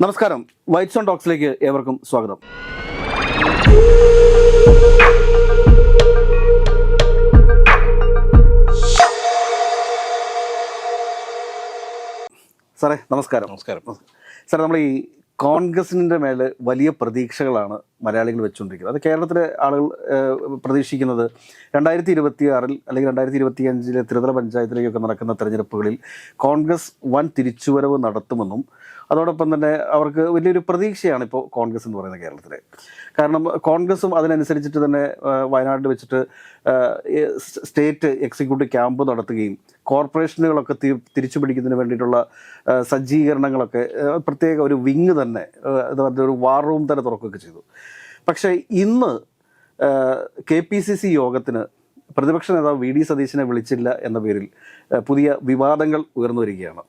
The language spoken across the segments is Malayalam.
നമസ്കാരം. വൈറ്റ് സോൺ ടോക്സിലേക്ക് ഏവർക്കും സ്വാഗതം. സാറേ നമസ്കാരം. നമസ്കാരം. സാറേ നമ്മൾ ഈ കോൺഗ്രസിന്റെ മേലെ വലിയ പ്രതീക്ഷകളാണ് മലയാളികൾ വെച്ചുകൊണ്ടിരിക്കുന്നത്. അത് കേരളത്തിലെ ആളുകൾ പ്രതീക്ഷിക്കുന്നത് രണ്ടായിരത്തി ഇരുപത്തി ആറിൽ അല്ലെങ്കിൽ രണ്ടായിരത്തി ഇരുപത്തി അഞ്ചിലെ ത്രിതല പഞ്ചായത്തിലേക്കൊക്കെ നടക്കുന്ന തെരഞ്ഞെടുപ്പുകളിൽ കോൺഗ്രസ് വൻ തിരിച്ചുവരവ് നടത്തുമെന്നും അതോടൊപ്പം തന്നെ അവർക്ക് വലിയൊരു പ്രതീക്ഷയാണ് ഇപ്പോൾ കോൺഗ്രസ് എന്ന് പറയുന്നത് കേരളത്തിൽ കാരണം കോൺഗ്രസും അതിനനുസരിച്ചിട്ട് തന്നെ വയനാട്ടിൽ വെച്ചിട്ട് സ്റ്റേറ്റ് എക്സിക്യൂട്ടീവ് ക്യാമ്പ് നടത്തുകയും കോർപ്പറേഷനുകളൊക്കെ തിരിച്ചു പിടിക്കുന്നതിന് വേണ്ടിയിട്ടുള്ള സജ്ജീകരണങ്ങളൊക്കെ പ്രത്യേക ഒരു വിങ് തന്നെ ഒരു വാർ റൂം തന്നെ തുറക്കുകയൊക്കെ ചെയ്തു. പക്ഷേ ഇന്ന് കെ പി സി സി യോഗത്തിന് പ്രതിപക്ഷ നേതാവ് വി ഡി സതീശനെ വിളിച്ചില്ല എന്ന പേരിൽ പുതിയ വിവാദങ്ങൾ ഉയർന്നു വരികയാണ്.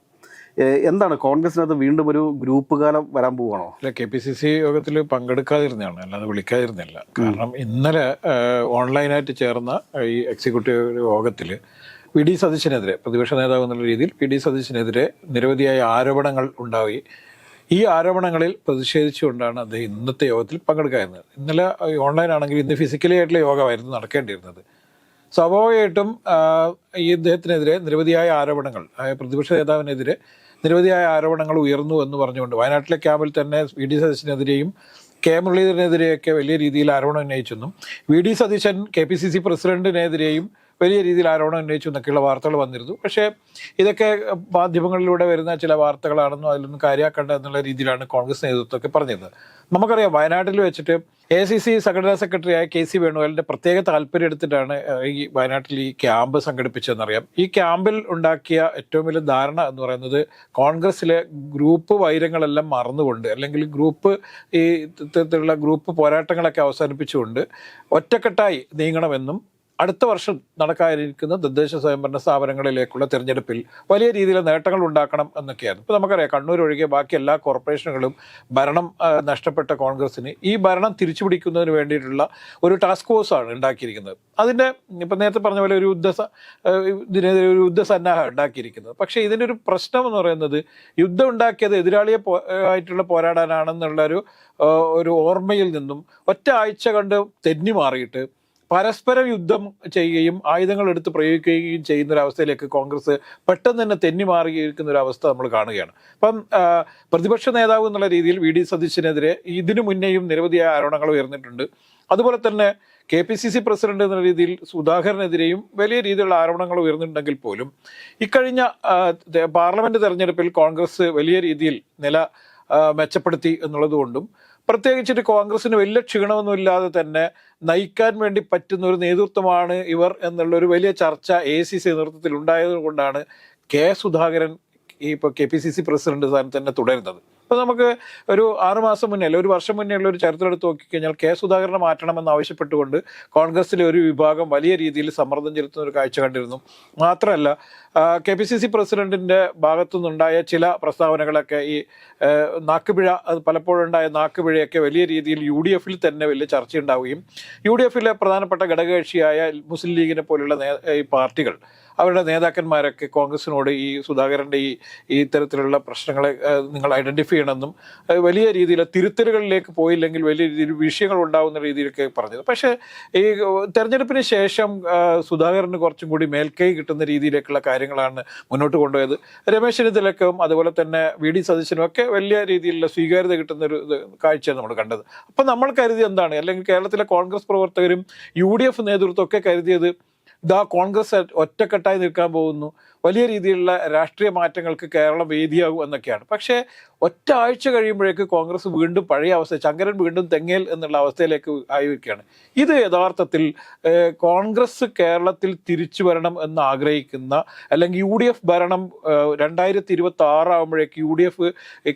എന്താണ് കോൺഗ്രസിനകത്ത് വീണ്ടും ഒരു ഗ്രൂപ്പ് കാലം വരാൻ പോവുകയാണോ അല്ല കെ പി സി സി യോഗത്തിൽ പങ്കെടുക്കാതിരുന്നതാണ് അല്ലാതെ വിളിക്കാതിരുന്നില്ല. കാരണം ഇന്നലെ ഓൺലൈനായിട്ട് ചേർന്ന ഈ എക്സിക്യൂട്ടീവ് യോഗത്തിൽ വി ഡി സതീശനെതിരെ പ്രതിപക്ഷ നേതാവ് എന്നുള്ള രീതിയിൽ വി ഡി സതീശനെതിരെ നിരവധിയായ ആരോപണങ്ങൾ ഉണ്ടായി. ഈ ആരോപണങ്ങളിൽ പ്രതിഷേധിച്ചുകൊണ്ടാണ് അദ്ദേഹം ഇന്നത്തെ യോഗത്തിൽ പങ്കെടുക്കാതിരുന്നത് ഇന്നലെ ഓൺലൈൻ ആണെങ്കിൽ ഇന്ന് ഫിസിക്കലി ആയിട്ടുള്ള യോഗമായിരുന്നു നടക്കേണ്ടിയിരുന്നത്. സ്വാഭാവികമായിട്ടും ഈ ഇദ്ദേഹത്തിനെതിരെ നിരവധിയായ ആരോപണങ്ങൾ പ്രതിപക്ഷ നേതാവിനെതിരെ നിരവധിയായ ആരോപണങ്ങൾ ഉയർന്നു എന്ന് പറഞ്ഞുകൊണ്ട് വയനാട്ടിലെ ക്യാമ്പിൽ തന്നെ വി ഡി സതീശനെതിരെയും കെ മുരളീധരനെതിരെയൊക്കെ വലിയ രീതിയിൽ ആരോപണം ഉന്നയിച്ചെന്നും V D Satheesan K P C C പ്രസിഡന്റിനെതിരെയും വലിയ രീതിയിൽ ആരോപണം ഉന്നയിച്ചു എന്നൊക്കെയുള്ള വാർത്തകൾ വന്നിരുന്നു. പക്ഷേ ഇതൊക്കെ മാധ്യമങ്ങളിലൂടെ വരുന്ന ചില വാർത്തകളാണെന്നും അതിലൊന്നും കാര്യമാക്കേണ്ട എന്നുള്ള രീതിയിലാണ് കോൺഗ്രസ് നേതൃത്വമൊക്കെ പറഞ്ഞത് നമുക്കറിയാം വയനാട്ടിൽ വെച്ചിട്ട് എ സി സി സംഘടനാ സെക്രട്ടറിയായ കെ സി വേണുഗോപാലിന്റെ പ്രത്യേക താല്പര്യം എടുത്തിട്ടാണ് ഈ വയനാട്ടിൽ ഈ ക്യാമ്പ് സംഘടിപ്പിച്ചതെന്നറിയാം. ഈ ക്യാമ്പിൽ ഉണ്ടാക്കിയ ഏറ്റവും വലിയ ധാരണ എന്ന് പറയുന്നത് കോൺഗ്രസ്സിലെ ഗ്രൂപ്പ് വൈരങ്ങളെല്ലാം മറന്നുകൊണ്ട് അല്ലെങ്കിൽ ഗ്രൂപ്പ് ഈ ഇത്തരത്തിലുള്ള ഗ്രൂപ്പ് പോരാട്ടങ്ങളൊക്കെ അവസാനിപ്പിച്ചുകൊണ്ട് ഒറ്റക്കെട്ടായി നീങ്ങണമെന്നും അടുത്ത വർഷം നടക്കാനിരിക്കുന്ന തദ്ദേശ സ്വയംഭരണ സ്ഥാപനങ്ങളിലേക്കുള്ള തിരഞ്ഞെടുപ്പിൽ വലിയ രീതിയിൽ നേട്ടങ്ങൾ ഉണ്ടാക്കണം എന്നൊക്കെയാണ് ഇപ്പോൾ നമുക്കറിയാം കണ്ണൂർ ഒഴികെ ബാക്കി എല്ലാ കോർപ്പറേഷനുകളും ഭരണം നഷ്ടപ്പെട്ട കോൺഗ്രസിന് ഈ ഭരണം തിരിച്ചു തിരിച്ചുപിടിക്കുന്നതിന് വേണ്ടിയിട്ടുള്ള ഒരു ടാസ്ക് ഫോഴ്സാണ് ഉണ്ടാക്കിയിരിക്കുന്നത്. അതിന്റെ ഇപ്പം നേരത്തെ പറഞ്ഞ പോലെ ഒരു യുദ്ധ ഇതിനെതിരെ ഒരു യുദ്ധസന്നാഹം ഉണ്ടാക്കിയിരിക്കുന്നത്. പക്ഷേ ഇതിനൊരു പ്രശ്നം എന്ന് പറയുന്നത് യുദ്ധം ഉണ്ടാക്കിയത് എതിരാളിയെ ആയിട്ടുള്ള പോരാടാനാണെന്നുള്ള ഒരു ഒരു ഓർമ്മയിൽ നിന്നും ഒറ്റ ആഴ്ച കണ്ട് തെന്നി മാറിയിട്ട് പരസ്പരം യുദ്ധം ചെയ്യുകയും ആയുധങ്ങൾ എടുത്ത് പ്രയോഗിക്കുകയും ചെയ്യുന്ന ഒരു അവസ്ഥയിലേക്ക് കോൺഗ്രസ് പെട്ടെന്ന് തന്നെ തെന്നി മാറിയിരിക്കുന്ന ഒരു അവസ്ഥ നമ്മൾ കാണുകയാണ്. അപ്പം പ്രതിപക്ഷ നേതാവ് എന്നുള്ള രീതിയിൽ വി ഡി സതീശനെതിരെ ഇതിനു മുന്നേയും നിരവധിയായ ആരോപണങ്ങൾ ഉയർന്നിട്ടുണ്ട്. അതുപോലെ തന്നെ K P C C president എന്ന രീതിയിൽ സുധാകരനെതിരെയും വലിയ രീതിയിലുള്ള ആരോപണങ്ങൾ ഉയർന്നിട്ടുണ്ടെങ്കിൽ പോലും ഇക്കഴിഞ്ഞ പാർലമെന്റ് തെരഞ്ഞെടുപ്പിൽ കോൺഗ്രസ് വലിയ രീതിയിൽ നില മെച്ചപ്പെടുത്തി എന്നുള്ളതുകൊണ്ടും പ്രത്യേകിച്ചിട്ട് കോൺഗ്രസിന് വലിയ ക്ഷീണമൊന്നുമില്ലാതെ തന്നെ നയിക്കാൻ വേണ്ടി പറ്റുന്ന ഒരു നേതൃത്വമാണ് ഇവർ എന്നുള്ള ഒരു വലിയ ചർച്ച എ സി സി നേതൃത്വത്തിൽ ഉണ്ടായത് കൊണ്ടാണ് കെ സുധാകരൻ ഇപ്പോൾ K P C C president സ്ഥാനത്ത് തന്നെ തുടരുന്നത്. അപ്പോൾ നമുക്ക് ഒരു ആറുമാസം മുന്നേ അല്ലെ ഒരു വർഷം മുന്നേ ഉള്ള ഒരു ചരിത്രം എടുത്ത് നോക്കിക്കഴിഞ്ഞാൽ കെ സുധാകരനെ മാറ്റണമെന്ന് ആവശ്യപ്പെട്ടുകൊണ്ട് കോൺഗ്രസിലെ ഒരു വിഭാഗം വലിയ രീതിയിൽ സമ്മർദ്ദം ചെലുത്തുന്ന ഒരു കാഴ്ച കണ്ടിരുന്നു. മാത്രമല്ല കെ പി സി സി പ്രസിഡന്റിന്റെ ഭാഗത്തു നിന്നുണ്ടായ ചില പ്രസ്താവനകളൊക്കെ ഈ നാക്കുപിഴ അത് പലപ്പോഴുണ്ടായ നാക്കുപിഴയൊക്കെ വലിയ രീതിയിൽ യു ഡി എഫിൽ തന്നെ വലിയ ചർച്ചയുണ്ടാവുകയും യു ഡി എഫിലെ പ്രധാനപ്പെട്ട ഘടകകക്ഷിയായ മുസ്ലിം ലീഗിനെ പോലുള്ള ഈ പാർട്ടികൾ അവരുടെ നേതാക്കന്മാരൊക്കെ കോൺഗ്രസിനോട് ഈ സുധാകരന്റെ ഈ ഈ ഇത്തരത്തിലുള്ള പ്രശ്നങ്ങളെ നിങ്ങൾ ഐഡന്റിഫൈ ചെയ്യണമെന്നും വലിയ രീതിയിൽ തിരുത്തലുകളിലേക്ക് പോയില്ലെങ്കിൽ വലിയ രീതിയിൽ വിഷയങ്ങൾ ഉണ്ടാകുന്ന രീതിയിലൊക്കെ പറഞ്ഞത്. പക്ഷേ ഈ തെരഞ്ഞെടുപ്പിന് ശേഷം സുധാകരന് കുറച്ചും കൂടി മേൽക്കൈ കിട്ടുന്ന രീതിയിലേക്കുള്ള കാര്യങ്ങളാണ് മുന്നോട്ട് കൊണ്ടുപോയത്. രമേശ് ചെന്നിത്തലക്കും അതുപോലെ തന്നെ വി ഡി സതീശനും ഒക്കെ വലിയ രീതിയിലുള്ള സ്വീകാര്യത കിട്ടുന്ന ഒരു കാഴ്ചയാണ് നമ്മൾ കണ്ടത്. അപ്പം നമ്മൾ കരുതി എന്താണ്? അല്ലെങ്കിൽ കേരളത്തിലെ കോൺഗ്രസ് പ്രവർത്തകരും യു ഡി എഫ് നേതൃത്വമൊക്കെ കരുതിയത് ഇതാ കോൺഗ്രസ് ഒറ്റക്കെട്ടായി നിൽക്കാൻ പോകുന്നു. വലിയ രീതിയിലുള്ള രാഷ്ട്രീയ മാറ്റങ്ങൾക്ക് കേരളം വേദിയാകും എന്നൊക്കെയാണ്. പക്ഷേ ഒറ്റ ആഴ്ച കഴിയുമ്പോഴേക്ക് കോൺഗ്രസ് വീണ്ടും പഴയ അവസ്ഥ ശങ്കരൻ വീണ്ടും തെങ്ങേൽ എന്നുള്ള അവസ്ഥയിലേക്ക് ആയിരിക്കുകയാണ്. ഇത് യഥാർത്ഥത്തിൽ കോൺഗ്രസ് കേരളത്തിൽ തിരിച്ചു വരണം എന്ന് ആഗ്രഹിക്കുന്ന അല്ലെങ്കിൽ യു ഡി എഫ് ഭരണം രണ്ടായിരത്തി ഇരുപത്തി ആറാകുമ്പോഴേക്ക് യു ഡി എഫ്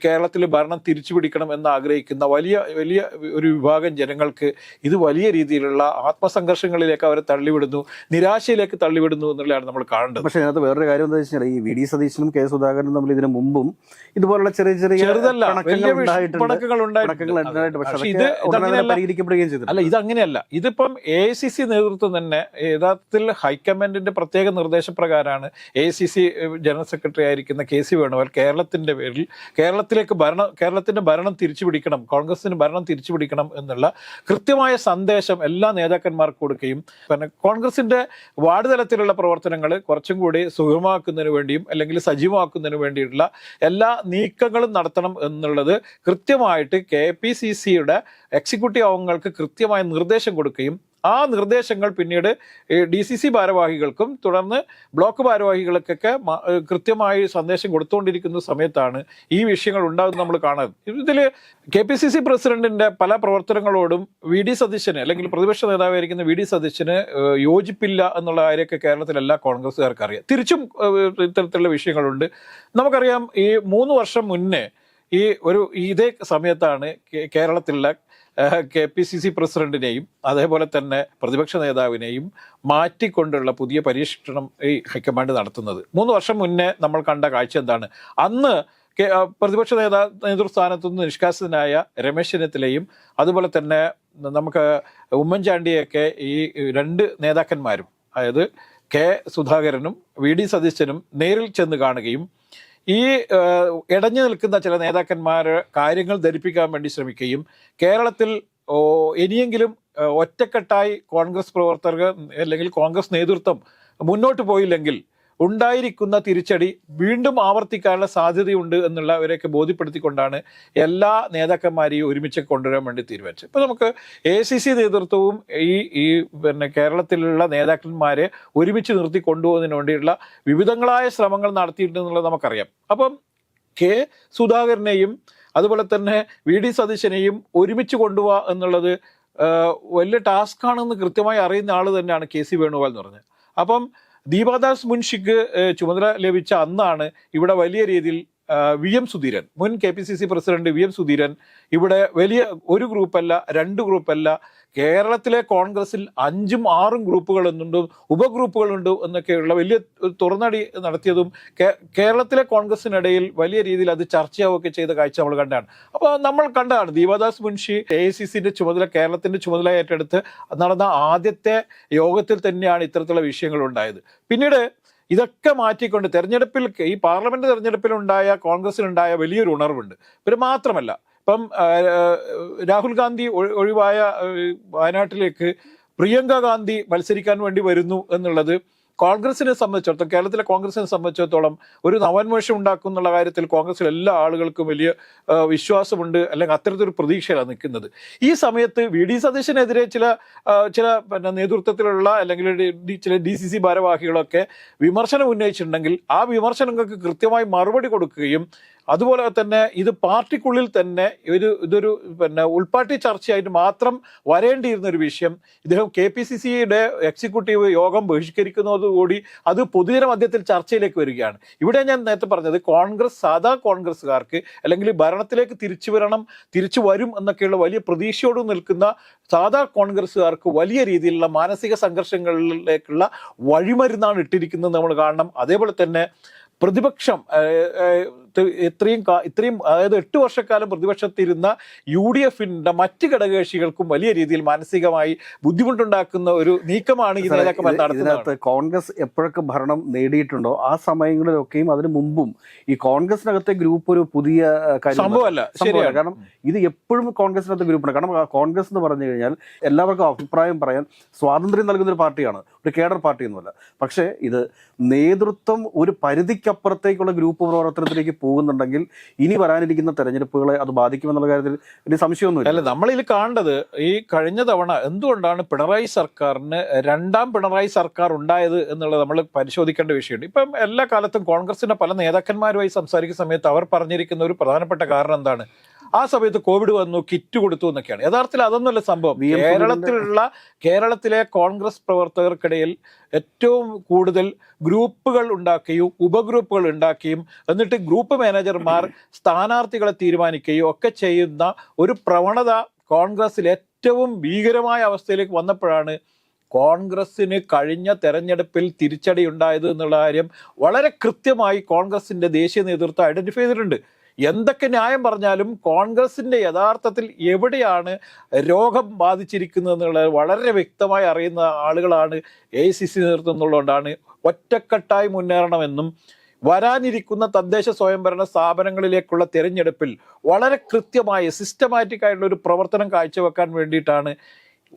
കേരളത്തിൽ ഭരണം തിരിച്ചു പിടിക്കണം എന്ന് ആഗ്രഹിക്കുന്ന വലിയ വലിയ ഒരു വിഭാഗം ജനങ്ങൾക്ക് ഇത് വലിയ രീതിയിലുള്ള ആത്മസംഘർഷങ്ങളിലേക്ക് അവരെ തള്ളിവിടുന്നു നിരാശയിലേക്ക് തള്ളിവിടുന്നു എന്നുള്ളതാണ് നമ്മൾ കാണേണ്ടത്. പക്ഷേ അതിനകത്ത് വേറൊരു കാര്യം എന്താ വെച്ചാൽ ഈ വി ഡി സതീശനും കെ സുധാകരനും തമ്മിൽ ഇതിനു മുമ്പും ഇതുപോലുള്ള ചെറിയ ചെറിയ ചെറിയ ചെറുതല്ല പിണക്കങ്ങൾ ഉണ്ടായിട്ടുണ്ട്. പക്ഷേ ഇത് അങ്ങനെയല്ല അല്ല ഇതിപ്പം എ സി സി നേതൃത്വം തന്നെ യഥാർത്ഥത്തിൽ ഹൈക്കമാൻഡിന്റെ പ്രത്യേക നിർദ്ദേശപ്രകാരമാണ് A C C general secretary ആയിരിക്കുന്ന കെ സി വേണുഗോപാൽ കേരളത്തിന്റെ പേരിൽ കേരളത്തിലേക്ക് ഭരണം കേരളത്തിന്റെ ഭരണം തിരിച്ചു പിടിക്കണം കോൺഗ്രസിന് ഭരണം തിരിച്ചു പിടിക്കണം എന്നുള്ള കൃത്യമായ സന്ദേശം എല്ലാ നേതാക്കന്മാർക്ക് കൊടുക്കുകയും പിന്നെ കോൺഗ്രസിന്റെ വാർഡ് തലത്തിലുള്ള പ്രവർത്തനങ്ങൾ കുറച്ചും കൂടി സുഗമമാക്കുന്നതിന് വേണ്ടിയും അല്ലെങ്കിൽ സജീവമാക്കുന്നതിന് വേണ്ടിയിട്ടുള്ള എല്ലാ നീക്കങ്ങളും നടത്തണം എന്നുള്ളത് കൃത്യമായിട്ട് കെ പി സി സിയുടെ എക്സിക്യൂട്ടീവ് അംഗങ്ങൾക്ക് കൃത്യമായ നിർദ്ദേശം കൊടുക്കുകയും ആ നിർദ്ദേശങ്ങൾ പിന്നീട് ഡി സി സി ഭാരവാഹികൾക്കും തുടർന്ന് ബ്ലോക്ക് ഭാരവാഹികൾക്കൊക്കെ കൃത്യമായി സന്ദേശം കൊടുത്തുകൊണ്ടിരിക്കുന്ന സമയത്താണ് ഈ വിഷയങ്ങൾ ഉണ്ടാകുന്നത് നമ്മൾ കാണുന്നത് ഇതിൽ കെ പി സി സി പ്രസിഡന്റിന്റെ പല പ്രവർത്തനങ്ങളോടും വി ഡി സതീശന് അല്ലെങ്കിൽ പ്രതിപക്ഷ നേതാവായിരിക്കുന്ന വി ഡി സതീശന് യോജിപ്പില്ല എന്നുള്ള കാര്യമൊക്കെ കേരളത്തിലെ എല്ലാ കോൺഗ്രസ്സുകാർക്ക് അറിയാം തിരിച്ചും ഇത്തരത്തിലുള്ള വിഷയങ്ങളുണ്ട്. നമുക്കറിയാം ഈ മൂന്ന് വർഷം മുന്നേ ഈ ഒരു ഇതേ സമയത്താണ് കേരളത്തിലുള്ള കെ പി സി സി പ്രസിഡന്റിനെയും അതേപോലെ തന്നെ പ്രതിപക്ഷ നേതാവിനെയും മാറ്റിക്കൊണ്ടുള്ള പുതിയ പരീക്ഷണം ഈ ഹൈക്കമാൻഡ് നടത്തുന്നത്. മൂന്ന് വർഷം മുന്നേ നമ്മൾ കണ്ട കാഴ്ച എന്താണ്? അന്ന് പ്രതിപക്ഷ നേതാ നേതൃസ്ഥാനത്തു നിന്ന് നിഷ്കാസിതനായ രമേശ് ചെന്നിത്തലയും അതുപോലെ തന്നെ നമുക്ക് ഉമ്മൻചാണ്ടിയൊക്കെ ഈ രണ്ട് നേതാക്കന്മാരും അതായത് കെ സുധാകരനും വി ഡി സതീശനും നേരിൽ ചെന്ന് കാണുകയും ഈ ഇടഞ്ഞു നിൽക്കുന്ന ചില നേതാക്കന്മാർ കാര്യങ്ങൾ ധരിപ്പിക്കാൻ വേണ്ടി ശ്രമിക്കുകയും കേരളത്തിൽ ഇനിയെങ്കിലും ഒറ്റക്കെട്ടായി കോൺഗ്രസ് പ്രവർത്തകർ അല്ലെങ്കിൽ കോൺഗ്രസ് നേതൃത്വം മുന്നോട്ട് പോയില്ലെങ്കിൽ ഉണ്ടായിരിക്കുന്ന തിരിച്ചടി വീണ്ടും ആവർത്തിക്കാനുള്ള സാധ്യതയുണ്ട് എന്നുള്ളവരെയൊക്കെ ബോധ്യപ്പെടുത്തിക്കൊണ്ടാണ് എല്ലാ നേതാക്കന്മാരെയും ഒരുമിച്ച് കൊണ്ടുവരാൻ വേണ്ടി തീരുമാനിച്ചത്. ഇപ്പം നമുക്ക് എ സി സി നേതൃത്വവും ഈ ഈ പിന്നെ കേരളത്തിലുള്ള നേതാക്കന്മാരെ ഒരുമിച്ച് നിർത്തി കൊണ്ടുപോകുന്നതിന് വേണ്ടിയുള്ള വിവിധങ്ങളായ ശ്രമങ്ങൾ നടത്തിയിട്ടുണ്ടെന്നുള്ളത് നമുക്കറിയാം. അപ്പം കെ സുധാകരനെയും അതുപോലെ തന്നെ വി ഡി സതീശനെയും ഒരുമിച്ച് കൊണ്ടുപോവുക എന്നുള്ളത് വലിയ ടാസ്ക് ആണെന്ന് കൃത്യമായി അറിയുന്ന ആൾ തന്നെയാണ് കെ സി വേണുഗോപാൽ എന്ന് പറഞ്ഞത്. അപ്പം ദീപാദാസ് മുൻഷിക്ക് ചുമതല ലഭിച്ച അന്നാണ് ഇവിടെ വലിയ രീതിയിൽ വി എം സുധീരൻ മുൻ K P C C president V M Sudheeran ഇവിടെ വലിയ ഒരു ഗ്രൂപ്പല്ല രണ്ട് ഗ്രൂപ്പല്ല കേരളത്തിലെ കോൺഗ്രസിൽ അഞ്ചും ആറും ഗ്രൂപ്പുകൾ എന്നുണ്ട് ഉപഗ്രൂപ്പുകളുണ്ട് എന്നൊക്കെയുള്ള വലിയ തുറന്നടി നടത്തിയതും കേരളത്തിലെ കോൺഗ്രസിനിടയിൽ വലിയ രീതിയിൽ അത് ചർച്ചയാവുകയൊക്കെ ചെയ്ത കാഴ്ച നമ്മൾ കണ്ടാണ്. അപ്പോൾ നമ്മൾ കണ്ടതാണ് Deepa Das Munshi A I C സിന്റെ ചുമതല കേരളത്തിന്റെ ചുമതല ഏറ്റെടുത്ത് നടന്ന ആദ്യത്തെ യോഗത്തിൽ തന്നെയാണ് ഇത്തരത്തിലുള്ള വിഷയങ്ങൾ ഉണ്ടായത്. പിന്നീട് ഇതൊക്കെ മാറ്റിക്കൊണ്ട് തെരഞ്ഞെടുപ്പിൽ ഈ പാർലമെന്റ് തെരഞ്ഞെടുപ്പിലുണ്ടായ കോൺഗ്രസിനുണ്ടായ വലിയൊരു ഉണർവുണ്ട്. പിന്നെ മാത്രമല്ല ഇപ്പം രാഹുൽ ഗാന്ധി ഒഴി- ഒഴിവായ വയനാട്ടിലേക്ക് പ്രിയങ്ക ഗാന്ധി മത്സരിക്കാൻ വേണ്ടി വരുന്നു എന്നുള്ളത് കോൺഗ്രസിനെ സംബന്ധിച്ചിടത്തോളം കേരളത്തിലെ കോൺഗ്രസിനെ സംബന്ധിച്ചിടത്തോളം ഒരു നവോന്മേഷം ഉണ്ടാക്കും എന്നുള്ള കാര്യത്തിൽ കോൺഗ്രസിൽ എല്ലാ ആളുകൾക്കും വലിയ വിശ്വാസമുണ്ട് അല്ലെങ്കിൽ അത്തരത്തിലൊരു പ്രതീക്ഷയിലാണ് നിൽക്കുന്നത്. ഈ സമയത്ത് വി ഡി സതീശനെതിരെ ചില ചില പിന്നെ നേതൃത്വത്തിലുള്ള അല്ലെങ്കിൽ ചില ഡി സി സി ഭാരവാഹികളൊക്കെ വിമർശനം ഉന്നയിച്ചിട്ടുണ്ടെങ്കിൽ ആ വിമർശനങ്ങൾക്ക് കൃത്യമായി മറുപടി കൊടുക്കുകയും അതുപോലെ തന്നെ ഇത് പാർട്ടിക്കുള്ളിൽ തന്നെ ഒരു ഇതൊരു പിന്നെ ഉൾപാർട്ടി ചർച്ചയായിട്ട് മാത്രം വരേണ്ടിയിരുന്ന ഒരു വിഷയം. ഇദ്ദേഹം കെ പി സി സിയുടെ എക്സിക്യൂട്ടീവ് യോഗം ബഹിഷ്കരിക്കുന്നതോടുകൂടി അത് പൊതുജന മധ്യത്തിൽ ചർച്ചയിലേക്ക് വരികയാണ്. ഇവിടെ ഞാൻ നേരത്തെ പറഞ്ഞത് കോൺഗ്രസ് സാധാ കോൺഗ്രസ്സുകാർക്ക് അല്ലെങ്കിൽ ഭരണത്തിലേക്ക് തിരിച്ചു വരണം തിരിച്ചു വരും എന്നൊക്കെയുള്ള വലിയ പ്രതീക്ഷയോട് നിൽക്കുന്ന സാധാ കോൺഗ്രസ്സുകാർക്ക് വലിയ രീതിയിലുള്ള മാനസിക സംഘർഷങ്ങളിലേക്കുള്ള വഴിമരുന്നാണ് ഇട്ടിരിക്കുന്നത് നമ്മൾ കാണണം. അതേപോലെ തന്നെ പ്രതിപക്ഷം ഇത്രയും ഇത്രയും അതായത് എട്ട് വർഷക്കാലം പ്രതിപക്ഷത്തിരുന്ന യു ഡി എഫിന്റെ മറ്റ് ഘടകകക്ഷികൾക്കും വലിയ രീതിയിൽ മാനസികമായി ബുദ്ധിമുട്ടുണ്ടാക്കുന്ന ഒരു നീക്കമാണ് ഈ നേതാക്കന്മാർ നടത്തുന്നത് കോൺഗ്രസ് എപ്പോഴൊക്കെ ഭരണം നേടിയിട്ടുണ്ടോ ആ സമയങ്ങളിലൊക്കെയും അതിനു മുമ്പും ഈ കോൺഗ്രസിനകത്തെ ഗ്രൂപ്പ് ഒരു പുതിയ. സംഭവമല്ല. ശരിയാണ് കാരണം ഇത് എപ്പോഴും കോൺഗ്രസിനകത്ത് ഗ്രൂപ്പാണ് കാരണം കോൺഗ്രസ് എന്ന് പറഞ്ഞു കഴിഞ്ഞാൽ എല്ലാവർക്കും അഭിപ്രായം പറയാൻ സ്വാതന്ത്ര്യം നൽകുന്ന ഒരു പാർട്ടിയാണ് ഒരു കേഡർ പാർട്ടി ഒന്നുമല്ല പക്ഷേ ഇത് നേതൃത്വം ഒരു പരിധിക്കപ്പുറത്തേക്കുള്ള ഗ്രൂപ്പ് പ്രവർത്തനത്തിലേക്ക് പോകുന്നുണ്ടെങ്കിൽ ഇനി വരാനിരിക്കുന്ന തെരഞ്ഞെടുപ്പുകളെ അത് ബാധിക്കുമെന്നുള്ള കാര്യത്തിൽ വലിയ സംശയമൊന്നുമില്ല. അല്ല നമ്മളിൽ കാണേണ്ടത് ഈ കഴിഞ്ഞ തവണ എന്തുകൊണ്ടാണ് പിണറായി സർക്കാരിന് രണ്ടാം പിണറായി സർക്കാർ ഉണ്ടായത് എന്നുള്ളത് നമ്മൾ പരിശോധിക്കേണ്ട വിഷയമുണ്ട്. ഇപ്പം എല്ലാ കാലത്തും കോൺഗ്രസിന്റെ പല നേതാക്കന്മാരുമായി സംസാരിക്കുന്ന സമയത്ത് അവർ പറഞ്ഞിരിക്കുന്ന ഒരു പ്രധാനപ്പെട്ട കാരണം എന്താണ്? ആ സമയത്ത് കോവിഡ് വന്നു കിറ്റ് കൊടുത്തു എന്നൊക്കെയാണ്. യഥാർത്ഥത്തിൽ അതൊന്നുമല്ല സംഭവം. കേരളത്തിലുള്ള കേരളത്തിലെ കോൺഗ്രസ് പ്രവർത്തകർക്കിടയിൽ ഏറ്റവും കൂടുതൽ ഗ്രൂപ്പുകൾ ഉണ്ടാക്കുകയും ഉപഗ്രൂപ്പുകൾ ഉണ്ടാക്കുകയും എന്നിട്ട് ഗ്രൂപ്പ് മാനേജർമാർ സ്ഥാനാർത്ഥികളെ തീരുമാനിക്കുകയും ഒക്കെ ചെയ്യുന്ന ഒരു പ്രവണത കോൺഗ്രസിൽ ഏറ്റവും ഭീകരമായ അവസ്ഥയിലേക്ക് വന്നപ്പോഴാണ് കോൺഗ്രസിന് കഴിഞ്ഞ തെരഞ്ഞെടുപ്പിൽ തിരിച്ചടി ഉണ്ടായത് എന്നുള്ള കാര്യം വളരെ കൃത്യമായി കോൺഗ്രസിന്റെ ദേശീയ നേതൃത്വം ഐഡന്റിഫൈ ചെയ്തിട്ടുണ്ട്. എന്തൊക്കെ ന്യായം പറഞ്ഞാലും കോൺഗ്രസിന്റെ യഥാർത്ഥത്തിൽ എവിടെയാണ് രോഗം ബാധിച്ചിരിക്കുന്നത് എന്നുള്ളത് വളരെ വ്യക്തമായി അറിയുന്ന ആളുകളാണ് എ സി സി നേതൃത്വം എന്നുള്ളതുകൊണ്ടാണ് ഒറ്റക്കെട്ടായി മുന്നേറണമെന്നും വരാനിരിക്കുന്ന തദ്ദേശ സ്വയംഭരണ സ്ഥാപനങ്ങളിലേക്കുള്ള തിരഞ്ഞെടുപ്പിൽ വളരെ കൃത്യമായ സിസ്റ്റമാറ്റിക് ആയിട്ടുള്ള ഒരു പ്രവർത്തനം കാഴ്ചവെക്കാൻ വേണ്ടിയിട്ടാണ്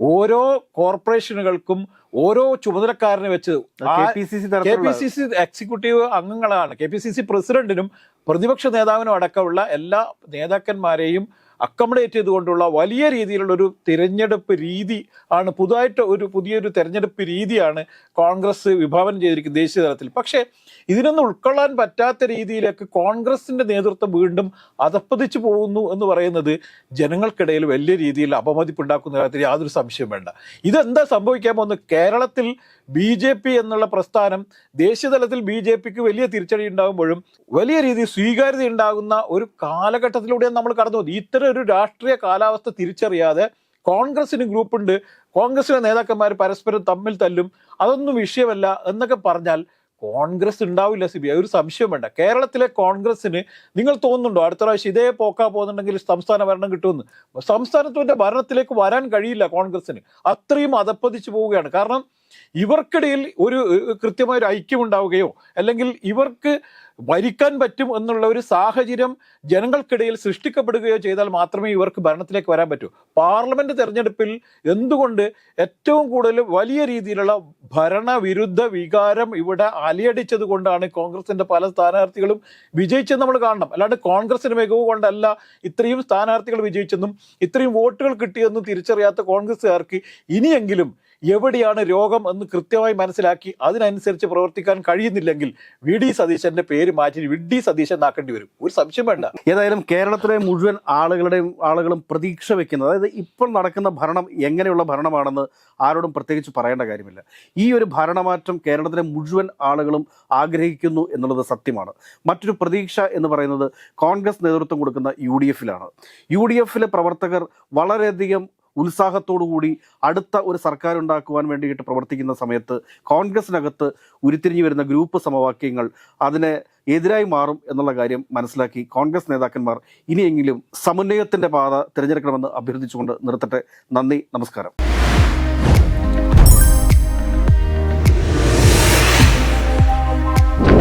ഓരോ കോർപ്പറേഷനുകൾക്കും ഓരോ ചുമതലക്കാരനെ വെച്ച് K P C C executive അംഗങ്ങളാണ്. കെ പി സി സി പ്രസിഡന്റിനും പ്രതിപക്ഷ നേതാവിനും അടക്കമുള്ള എല്ലാ നേതാക്കന്മാരെയും അക്കോമഡേറ്റ് ചെയ്തുകൊണ്ടുള്ള വലിയ രീതിയിലുള്ള ഒരു തിരഞ്ഞെടുപ്പ് രീതി ആണ് പുതുതായിട്ട് ഒരു പുതിയൊരു തിരഞ്ഞെടുപ്പ് രീതിയാണ് കോൺഗ്രസ് വിഭാവനം ചെയ്തിരിക്കുന്നത് ദേശീയ തലത്തിൽ. പക്ഷേ ഇതിനൊന്നും ഉൾക്കൊള്ളാൻ പറ്റാത്ത രീതിയിലേക്ക് കോൺഗ്രസിന്റെ നേതൃത്വം വീണ്ടും അതപ്പതിച്ചു പോകുന്നു എന്ന് പറയുന്നത് ജനങ്ങൾക്കിടയിൽ വലിയ രീതിയിൽ അപമതിപ്പുണ്ടാക്കുന്ന കാര്യത്തിൽ യാതൊരു സംശയം വേണ്ട. ഇതെന്താ സംഭവിക്കാൻ പോകുന്നത്? കേരളത്തിൽ ബി ജെ പി എന്നുള്ള പ്രസ്ഥാനം ദേശീയ തലത്തിൽ ബി ജെ പിക്ക് വലിയ തിരിച്ചടി ഉണ്ടാകുമ്പോഴും വലിയ രീതിയിൽ സ്വീകാര്യത ഉണ്ടാകുന്ന ഒരു കാലഘട്ടത്തിലൂടെയാണ് നമ്മൾ കടന്നു പോകുന്നത്. ഇത്തരം ഒരു രാഷ്ട്രീയ കാലാവസ്ഥ തിരിച്ചറിയാതെ കോൺഗ്രസിന് ഗ്രൂപ്പുണ്ട്. കോൺഗ്രസിലെ നേതാക്കന്മാർ പരസ്പരം തമ്മിൽ തല്ലും. അതൊന്നും വിഷയമല്ല എന്നൊക്കെ പറഞ്ഞാൽ കോൺഗ്രസ് ഉണ്ടാവില്ല സി ബി ഐ ഒരു സംശയം വേണ്ട. കേരളത്തിലെ കോൺഗ്രസിന് നിങ്ങൾ തോന്നുന്നുണ്ടോ? അടുത്ത പ്രാവശ്യം ഇതേ പോക്കാ പോകുന്നുണ്ടെങ്കിൽ സംസ്ഥാന ഭരണം കിട്ടുമെന്ന്. സംസ്ഥാനത്തിന്റെ ഭരണത്തിലേക്ക് വരാൻ കഴിയില്ല കോൺഗ്രസിന് അത്രയും അതപ്പതിച്ചു പോവുകയാണ്. കാരണം ഇവർക്കിടയിൽ ഒരു കൃത്യമായ ഒരു ഐക്യം ഉണ്ടാവുകയോ അല്ലെങ്കിൽ ഇവർക്ക് ഭരിക്കാൻ പറ്റും എന്നുള്ള ഒരു സാഹചര്യം ജനങ്ങൾക്കിടയിൽ സൃഷ്ടിക്കപ്പെടുകയോ ചെയ്താൽ മാത്രമേ ഇവർക്ക് ഭരണത്തിലേക്ക് വരാൻ പറ്റൂ. പാർലമെന്റ് തെരഞ്ഞെടുപ്പിൽ എന്തുകൊണ്ട് ഏറ്റവും കൂടുതൽ വലിയ രീതിയിലുള്ള ഭരണവിരുദ്ധ വികാരം ഇവിടെ അലയടിച്ചത് കൊണ്ടാണ് കോൺഗ്രസിന്റെ പല സ്ഥാനാർത്ഥികളും വിജയിച്ചെന്ന് നമ്മൾ കാണണം. അല്ലാണ്ട് കോൺഗ്രസിന്റെ മികവ് കൊണ്ടല്ല ഇത്രയും സ്ഥാനാർത്ഥികൾ വിജയിച്ചെന്നും ഇത്രയും വോട്ടുകൾ കിട്ടിയെന്നും തിരിച്ചറിയാത്ത കോൺഗ്രസ്സുകാർക്ക് ഇനിയെങ്കിലും എവിടെയാണ് രോഗം എന്ന് കൃത്യമായി മനസ്സിലാക്കി അതിനനുസരിച്ച് പ്രവർത്തിക്കാൻ കഴിയുന്നില്ലെങ്കിൽ വി ഡി സതീശന്റെ പേര് മാറ്റി വി ഡി സതീശൻ എന്നാക്കേണ്ടി വരും. ഒരു സംശയം വേണ്ട. ഏതായാലും കേരളത്തിലെ മുഴുവൻ ആളുകളുടെയും ആളുകളും പ്രതീക്ഷ വെക്കുന്നത് അതായത് ഇപ്പോൾ നടക്കുന്ന ഭരണം എങ്ങനെയുള്ള ഭരണമാണെന്ന് ആരോടും പ്രത്യേകിച്ച് പറയേണ്ട കാര്യമില്ല. ഈ ഒരു ഭരണമാറ്റം കേരളത്തിലെ മുഴുവൻ ആളുകളും ആഗ്രഹിക്കുന്നു എന്നുള്ളത് സത്യമാണ്. മറ്റൊരു പ്രതീക്ഷ എന്ന് പറയുന്നത് കോൺഗ്രസ് നേതൃത്വം കൊടുക്കുന്ന യു ഡി എഫിലാണ്. യു ഡി എഫിലെ പ്രവർത്തകർ വളരെയധികം ഉത്സാഹത്തോടുകൂടി അടുത്ത ഒരു സർക്കാർ ഉണ്ടാക്കുവാൻ വേണ്ടിയിട്ട് പ്രവർത്തിക്കുന്ന സമയത്ത് കോൺഗ്രസിനകത്ത് ഉരുത്തിരിഞ്ഞു വരുന്ന ഗ്രൂപ്പ് സമവാക്യങ്ങൾ അതിനെ എതിരായി മാറും എന്നുള്ള കാര്യം മനസ്സിലാക്കി കോൺഗ്രസ് നേതാക്കന്മാർ ഇനിയെങ്കിലും സമന്വയത്തിന്റെ പാത തിരഞ്ഞെടുക്കണമെന്ന് അഭ്യർത്ഥിച്ചുകൊണ്ട് നിർത്തട്ടെ. നന്ദി നമസ്കാരം.